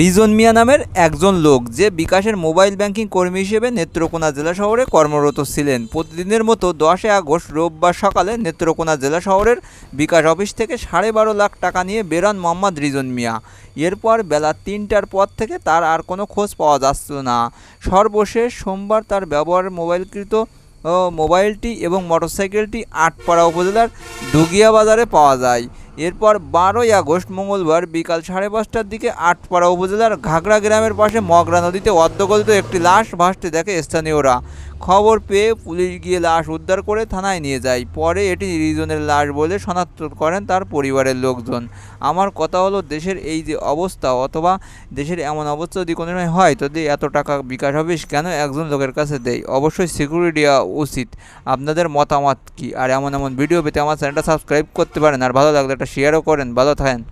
Reason মিয়া নামের একজন লোক যে বিকাশের মোবাইল ব্যাংকিং কর্মী হিসেবে নেত্রকোনা জেলা শহরে কর্মরত ছিলেন। প্রতিদিনের মতো দশই আগস্ট রোববার সকালে নেত্রকোনা জেলা শহরের বিকাশ অফিস থেকে সাড়ে বারো লাখ টাকা নিয়ে বেরান মোহাম্মদ রিজন মিয়া। এরপর বেলা তিনটার পর থেকে তার আর কোনো খোঁজ পাওয়া যাচ্ছিল না। সর্বশেষ সোমবার তার ব্যবহার মোবাইলকৃত মোবাইলটি এবং মোটরসাইকেলটি আটপাড়া উপজেলার দুগিয়া বাজারে পাওয়া যায়। এরপর বারোই আগস্ট মঙ্গলবার বিকাল সাড়ে পাঁচটার দিকে আটপাড়া উপজেলার ঘাগড়া গ্রামের পাশে মগরা নদীতে অর্ধগলিত একটি লাশ ভাসতে দেখে স্থানীয়রা। খবর পেয়ে পুলিশ গিয়ে লাশ উদ্ধার করে থানায় নিয়ে যায়। পরে এটি রিজনের লাশ বলে শনাক্ত করেন তার পরিবারের লোকজন। আমার কথা হলো, দেশের এই যে অবস্থা অথবা দেশের এমন অবস্থা যদি কোনো হয় যদি এত টাকা বিকাশ অফিস কেন একজন লোকের কাছে দেয়? অবশ্যই সিকিউরিটি দেওয়া উচিত। আপনাদের মতামত কি? আর এমন এমন ভিডিও পেতে আমার চ্যানেলটা সাবস্ক্রাইব করতে পারেন। আর ভালো লাগলে একটা শেয়ারও করেন। ভালো থাকেন।